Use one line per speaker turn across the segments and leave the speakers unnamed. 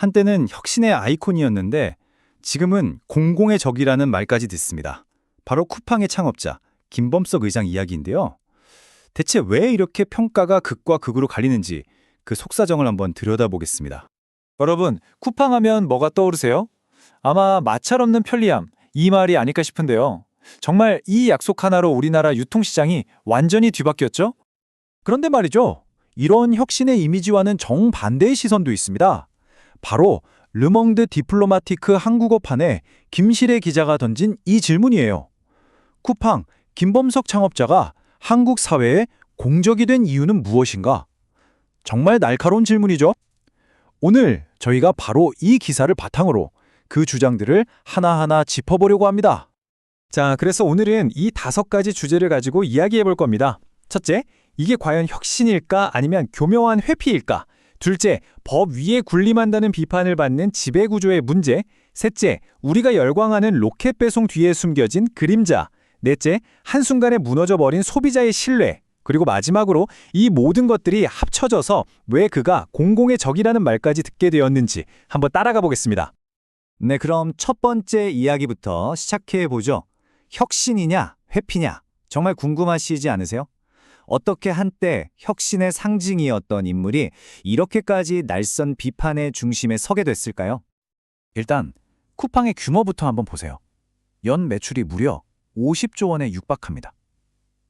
한때는 혁신의 아이콘이었는데 지금은 공공의 적이라는 말까지 듣습니다. 바로 쿠팡의 창업자 김범석 의장 이야기인데요. 대체 왜 이렇게 평가가 극과 극으로 갈리는지 그 속사정을 한번 들여다보겠습니다.
여러분, 쿠팡 하면 뭐가 떠오르세요? 아마 마찰 없는 편리함, 이 말이 아닐까 싶은데요. 정말 이 약속 하나로 우리나라 유통시장이 완전히 뒤바뀌었죠?
그런데 말이죠. 이런 혁신의 이미지와는 정반대의 시선도 있습니다. 바로 르몽드 디플로마티크 한국어판에 김실애 기자가 던진 이 질문이에요. 쿠팡 김범석 창업자가 한국 사회에 공적이 된 이유는 무엇인가? 정말 날카로운 질문이죠. 오늘 저희가 바로 이 기사를 바탕으로 그 주장들을 하나하나 짚어보려고 합니다.
자, 그래서 오늘은 이 다섯 가지 주제를 가지고 이야기해 볼 겁니다. 첫째, 이게 과연 혁신일까 아니면 교묘한 회피일까? 둘째, 법 위에 군림한다는 비판을 받는 지배구조의 문제. 셋째, 우리가 열광하는 로켓 배송 뒤에 숨겨진 그림자. 넷째, 한순간에 무너져버린 소비자의 신뢰. 그리고 마지막으로 이 모든 것들이 합쳐져서 왜 그가 공공의 적이라는 말까지 듣게 되었는지 한번 따라가 보겠습니다.
네, 그럼 첫 번째 이야기부터 시작해 보죠. 혁신이냐, 회피냐? 정말 궁금하시지 않으세요? 어떻게 한때 혁신의 상징이었던 인물이 이렇게까지 날선 비판의 중심에 서게 됐을까요?
일단 쿠팡의 규모부터 한번 보세요. 연 매출이 무려 50조 원에 육박합니다.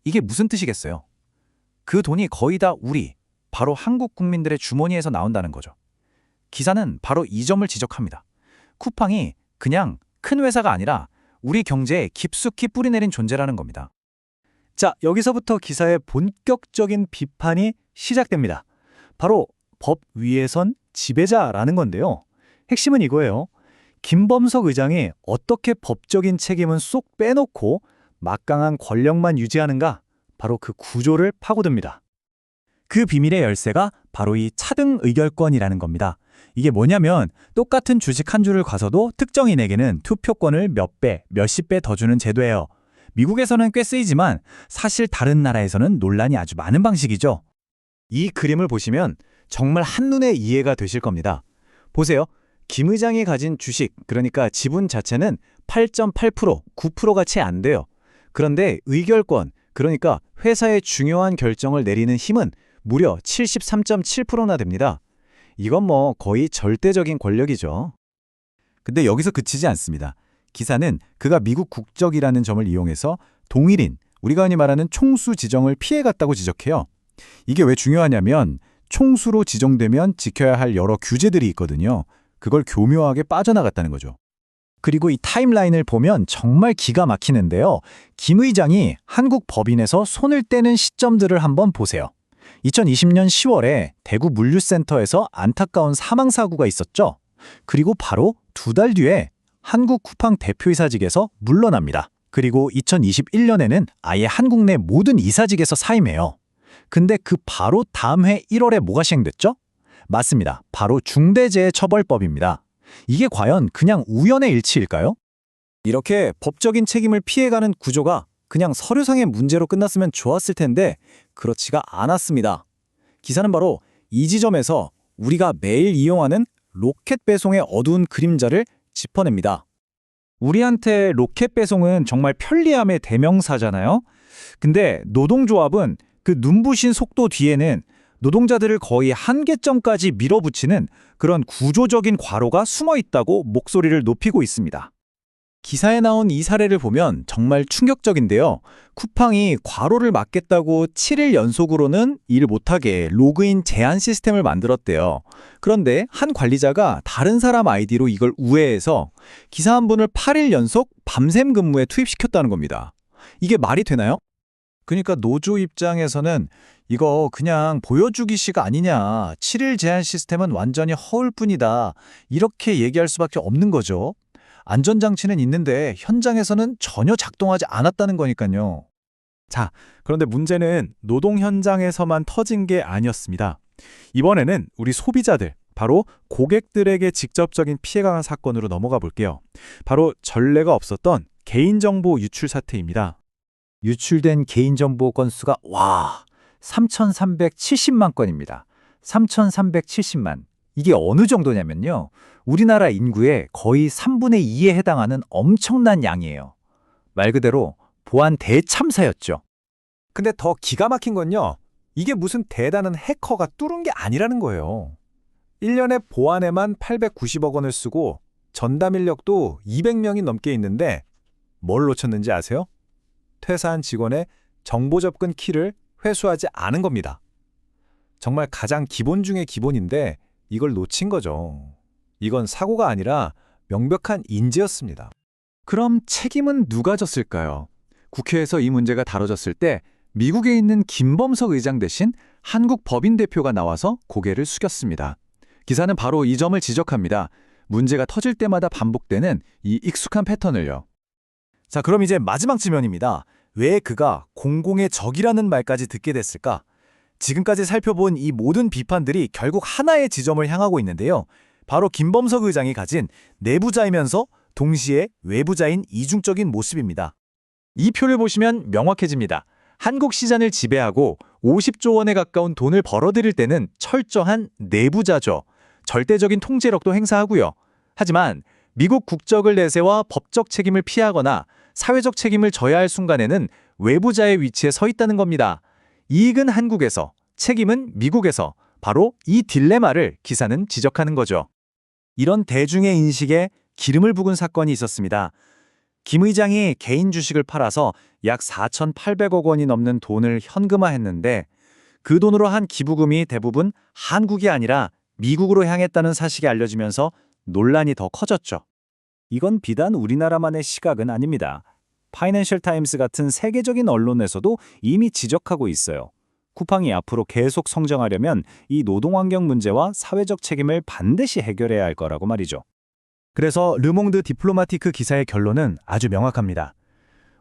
이게 무슨 뜻이겠어요? 그 돈이 거의 다 우리, 바로 한국 국민들의 주머니에서 나온다는 거죠. 기사는 바로 이 점을 지적합니다. 쿠팡이 그냥 큰 회사가 아니라 우리 경제에 깊숙이 뿌리내린 존재라는 겁니다.
자, 여기서부터 기사의 본격적인 비판이 시작됩니다. 바로 법 위에선 지배자라는 건데요. 핵심은 이거예요. 김범석 의장이 어떻게 법적인 책임은 쏙 빼놓고 막강한 권력만 유지하는가? 바로 그 구조를 파고듭니다.
그 비밀의 열쇠가 바로 이 차등 의결권이라는 겁니다. 이게 뭐냐면 똑같은 주식 한 주를 가서도 특정인에게는 투표권을 몇 배, 몇십 배 더 주는 제도예요. 미국에서는 꽤 쓰이지만 사실 다른 나라에서는 논란이 아주 많은 방식이죠.
이 그림을 보시면 정말 한눈에 이해가 되실 겁니다. 보세요. 김 의장이 가진 주식, 그러니까 지분 자체는 8.8%, 9%가 채 안 돼요. 그런데 의결권, 그러니까 회사의 중요한 결정을 내리는 힘은 무려 73.7%나 됩니다. 이건 뭐 거의 절대적인 권력이죠. 근데 여기서 그치지 않습니다. 기사는 그가 미국 국적이라는 점을 이용해서 동일인, 우리가 흔히 말하는 총수 지정을 피해갔다고 지적해요. 이게 왜 중요하냐면 총수로 지정되면 지켜야 할 여러 규제들이 있거든요. 그걸 교묘하게 빠져나갔다는 거죠. 그리고 이 타임라인을 보면 정말 기가 막히는데요. 김 의장이 한국 법인에서 손을 떼는 시점들을 한번 보세요. 2020년 10월에 대구 물류센터에서 안타까운 사망사고가 있었죠. 그리고 바로 두 달 뒤에 한국 쿠팡 대표이사직에서 물러납니다. 그리고 2021년에는 아예 한국 내 모든 이사직에서 사임해요. 근데 그 바로 다음 해 1월에 뭐가 시행됐죠? 맞습니다. 바로 중대재해처벌법입니다. 이게 과연 그냥 우연의 일치일까요? 이렇게 법적인 책임을 피해가는 구조가 그냥 서류상의 문제로 끝났으면 좋았을 텐데 그렇지가 않았습니다. 기사는 바로 이 지점에서 우리가 매일 이용하는 로켓 배송의 어두운 그림자를 짚어냅니다. 우리한테 로켓 배송은 정말 편리함의 대명사잖아요. 근데 노동조합은 그 눈부신 속도 뒤에는 노동자들을 거의 한계점까지 밀어붙이는 그런 구조적인 과로가 숨어 있다고 목소리를 높이고 있습니다. 기사에 나온 이 사례를 보면 정말 충격적인데요. 쿠팡이 과로를 막겠다고 7일 연속으로는 일 못하게 로그인 제한 시스템을 만들었대요. 그런데 한 관리자가 다른 사람 아이디로 이걸 우회해서 기사 한 분을 8일 연속 밤샘 근무에 투입시켰다는 겁니다. 이게 말이 되나요? 그러니까 노조 입장에서는 이거 그냥 보여주기식 아니냐. 7일 제한 시스템은 완전히 허울 뿐이다. 이렇게 얘기할 수밖에 없는 거죠. 안전장치는 있는데 현장에서는 전혀 작동하지 않았다는 거니까요. 자, 그런데 문제는 노동 현장에서만 터진 게 아니었습니다. 이번에는 우리 소비자들, 바로 고객들에게 직접적인 피해가 간 사건으로 넘어가 볼게요. 바로 전례가 없었던 개인정보 유출 사태입니다. 유출된 개인정보 건수가 와 3,370만 건입니다. 3,370만.
이게 어느 정도냐면요. 우리나라 인구의 거의 3분의 2에 해당하는 엄청난 양이에요. 말 그대로 보안 대참사였죠.
근데 더 기가 막힌 건요. 이게 무슨 대단한 해커가 뚫은 게 아니라는 거예요. 1년에 보안에만 890억 원을 쓰고 전담 인력도 200명이 넘게 있는데 뭘 놓쳤는지 아세요? 퇴사한 직원의 정보 접근 키를 회수하지 않은 겁니다. 정말 가장 기본 중의 기본인데 이걸 놓친 거죠. 이건 사고가 아니라 명백한 인재였습니다.
그럼 책임은 누가 졌을까요? 국회에서 이 문제가 다뤄졌을 때 미국에 있는 김범석 의장 대신 한국 법인 대표가 나와서 고개를 숙였습니다. 기사는 바로 이 점을 지적합니다. 문제가 터질 때마다 반복되는 이 익숙한 패턴을요. 자, 그럼 이제 마지막 지면입니다. 왜 그가 공공의 적이라는 말까지 듣게 됐을까? 지금까지 살펴본 이 모든 비판들이 결국 하나의 지점을 향하고 있는데요. 바로 김범석 의장이 가진 내부자이면서 동시에 외부자인 이중적인 모습입니다. 이 표를 보시면 명확해집니다. 한국 시장을 지배하고 50조 원에 가까운 돈을 벌어들일 때는 철저한 내부자죠. 절대적인 통제력도 행사하고요. 하지만 미국 국적을 내세워 법적 책임을 피하거나 사회적 책임을 져야 할 순간에는 외부자의 위치에 서 있다는 겁니다. 이익은 한국에서, 책임은 미국에서 바로 이 딜레마를 기사는 지적하는 거죠. 이런 대중의 인식에 기름을 부은 사건이 있었습니다. 김 의장이 개인 주식을 팔아서 약 4,800억 원이 넘는 돈을 현금화했는데 그 돈으로 한 기부금이 대부분 한국이 아니라 미국으로 향했다는 사실이 알려지면서 논란이 더 커졌죠. 이건 비단 우리나라만의 시각은 아닙니다. 파이낸셜 타임스 같은 세계적인 언론에서도 이미 지적하고 있어요. 쿠팡이 앞으로 계속 성장하려면 이 노동환경 문제와 사회적 책임을 반드시 해결해야 할 거라고 말이죠. 그래서 르몽드 디플로마티크 기사의 결론은 아주 명확합니다.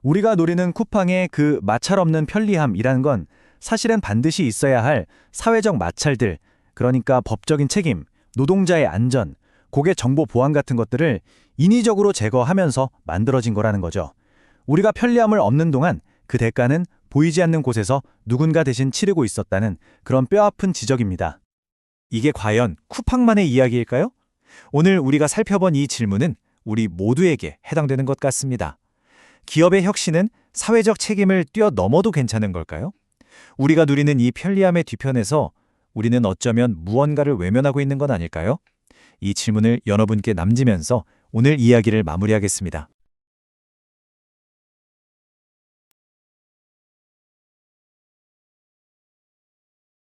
우리가 노리는 쿠팡의 그 마찰 없는 편리함이라는 건 사실은 반드시 있어야 할 사회적 마찰들, 그러니까 법적인 책임, 노동자의 안전, 고객 정보 보안 같은 것들을 인위적으로 제거하면서 만들어진 거라는 거죠. 우리가 편리함을 얻는 동안 그 대가는 보이지 않는 곳에서 누군가 대신 치르고 있었다는 그런 뼈아픈 지적입니다. 이게 과연 쿠팡만의 이야기일까요? 오늘 우리가 살펴본 이 질문은 우리 모두에게 해당되는 것 같습니다. 기업의 혁신은 사회적 책임을 뛰어넘어도 괜찮은 걸까요? 우리가 누리는 이 편리함의 뒤편에서 우리는 어쩌면 무언가를 외면하고 있는 건 아닐까요? 이 질문을 여러분께 남기면서 오늘 이야기를 마무리하겠습니다.